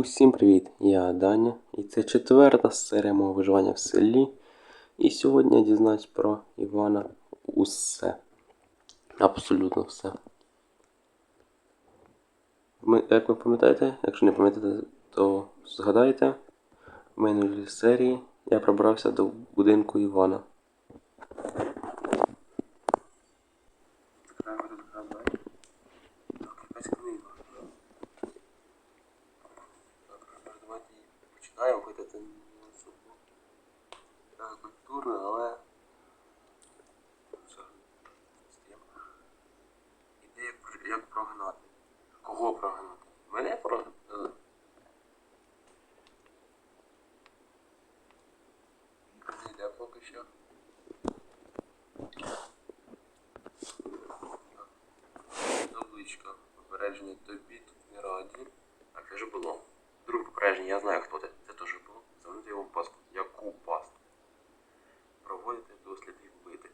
Усім привіт! Я Даня, і це четверта серія мого виживання в селі. І сьогодні я дізнаюсь про Івана усе. Абсолютно все. Ми, як ви пам'ятаєте, якщо не пам'ятаєте, то згадайте, в минулій серії я пробрався до будинку Івана. Якась книга. Так, давайте її починаємо, хоча це не особо е, культурно, але все. Стіємо. Ідея, про- як прогнати. Кого прогнати? Мене прогнати? Не йде поки що. Табличка. Попередження тобі тут не раді. Так, це ж було. Друге попередження, я знаю хто це. Це теж було. Завернути його пастку. Яку пастку? Проводити досліди вбити.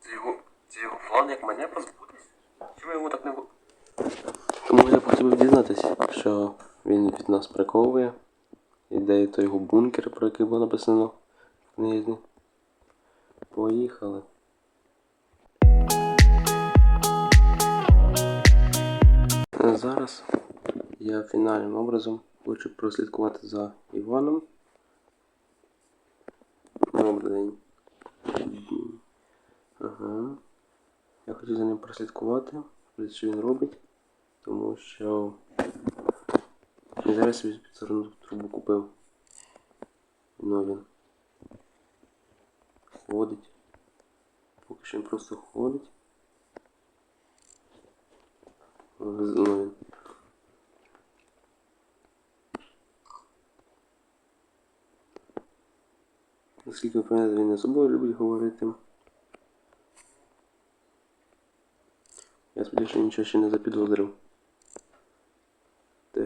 Це його. Це його план, як мене позбутись? Чому йому так не було? Хотів дізнатися, що він від нас приковує. Ідею то його бункер, про який було написано в книзі. Поїхали. Зараз я фінальним образом хочу прослідкувати за Іваном. Добрий день. Ага. Я хочу за ним прослідкувати, що він робить, тому що я зараз собі підсорну трубу купив. Ну він ходить. Поки що він просто ходить. Ну він. Наскільки ви пам'ятаєте, він не собою любить говорити. Я сподіваюся, що нічого ще не запідозрив.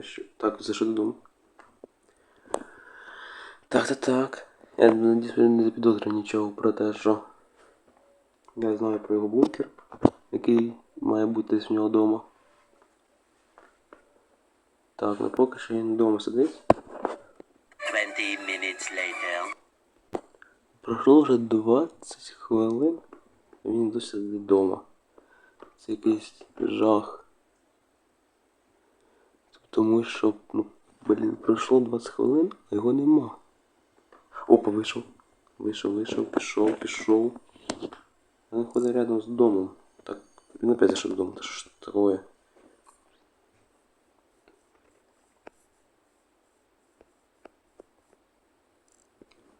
Що... Так, за що додому? Так, так, так. Я надіюсь, не запідозрив нічого про те, що я знаю про його бункер, який має бути в нього вдома. Так, ну поки що він вдома сидить. 20 minutes later. Пройшло вже 20 хвилин, він досі сидить вдома. Це якийсь жах. Тому що, ну, блін, пройшло 20 хвилин, а його нема. Опа, вийшов. Вийшов, вийшов, пішов, пішов. Він ходить рядом з домом. Так, він опять зайшов додому. Та що ж таке?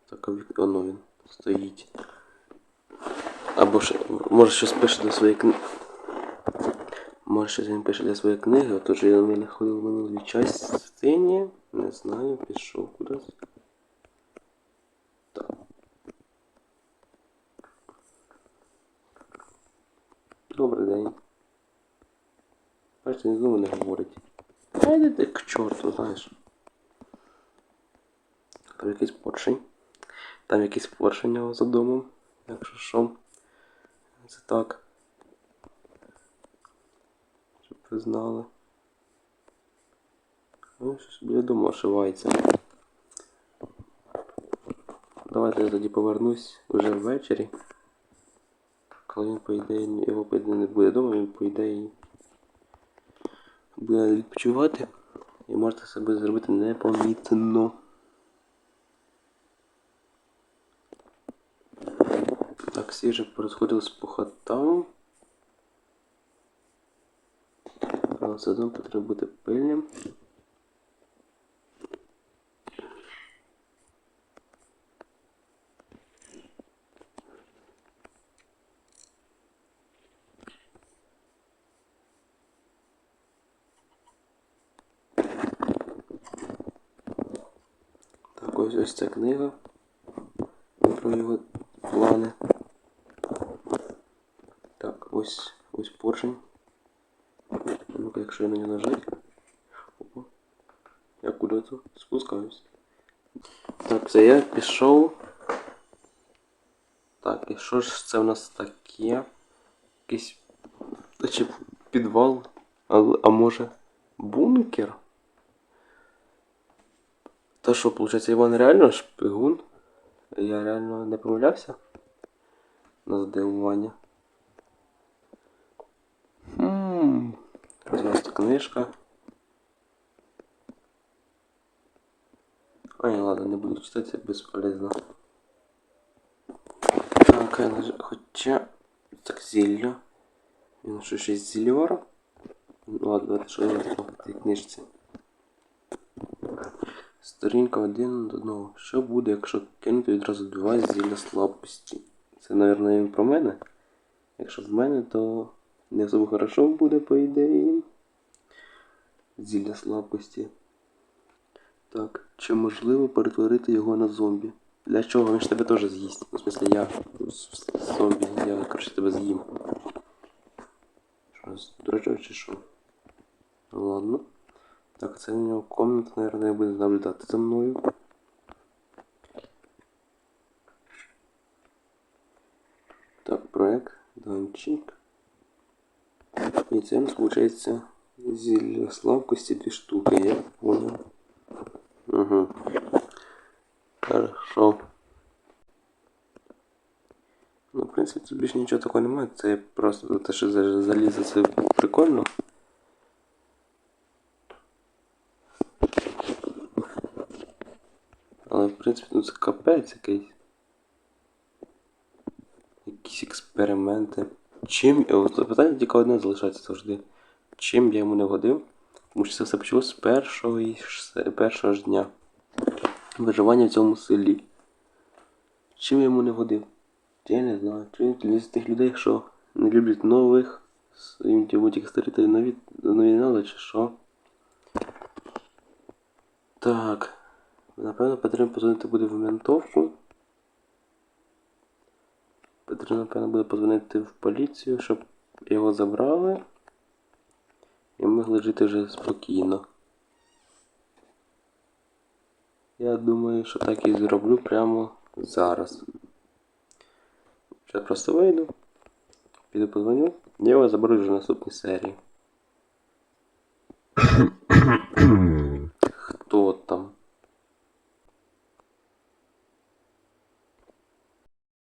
Так, воно він стоїть. Або ще, може щось пише для своєї книги. Може щось він пише для своєї книги, отож я не знаходив в минулій частині. Не знаю, пішов кудись. Так. Добрий день. Бачите, він знову не говорить. А йди ти к чорту, знаєш. Там якийсь поршень. Там якийсь поршень у нього за домом, якщо що. Це так. Щоб ви знали. Ну, щось біля дому ошивається. Давайте я тоді повернусь вже ввечері. Коли він по ідеї, його по ідеї не буде вдома, він по ідеї буде відпочивати. І можете себе зробити непомітно. Так, всі вже порозходились по хатам. Але все потрібно бути пильним. Так, ось ось ця книга про його плани. Так, ось ось поршень. Якщо на нього нажать. Опа. Я куди-то спускаюсь. Так, це я пішов. Так, і що ж це в нас таке? Якийсь чи підвал, а, а може бункер? То що, виходить, Іван реально шпигун? Я реально не помилявся? На здивування. Розвести книжка. Ой, ладно, не буду читати, це безполезно. Так, хоча... Так, зілля. Він що, ще? Ну ладно, давайте що я в цій книжці. Сторінка один до одного. Що буде, якщо кинути відразу два зілля слабкості? Це, мабуть, він про мене. Якщо в мене, то не особо хорошо буде, по ідеї. Зілля слабкості. Так, чи можливо перетворити його на зомбі? Для чого? Він ж тебе теж з'їсть. Ну, в смысле, я зомбі, я, коротше, тебе з'їм. Що, дурачок чи що? Ладно. Так, це у нього комната, наверное, буде наблюдати за мною. Так, проект, данчик. І це у нас виходить зілля слабкості дві штуки, я понял. Угу. Хорошо. Ну, в принципі, тут більше нічого такого немає. Це просто те, що за- залізо, це прикольно. Але в принципі ну це капець якийсь. Якісь експерименти. Чим. От питання тільки одне залишається завжди. Чим я йому не годив? Тому що це все почалося з першого, першого ж дня. Виживання в цьому селі. Чим я йому не годив? Я не знаю. Чи він з тих людей, що не люблять нових, їм тільки старі нові, нові чи що? Так. Напевно, потрібно позвонити буде в ментовку. Потрібно, напевно, буде позвонити в поліцію, щоб його забрали. І могли жити вже спокійно. Я думаю, що так і зроблю прямо зараз. Зараз просто вийду, піду позвоню, я його заберу вже в наступній серії.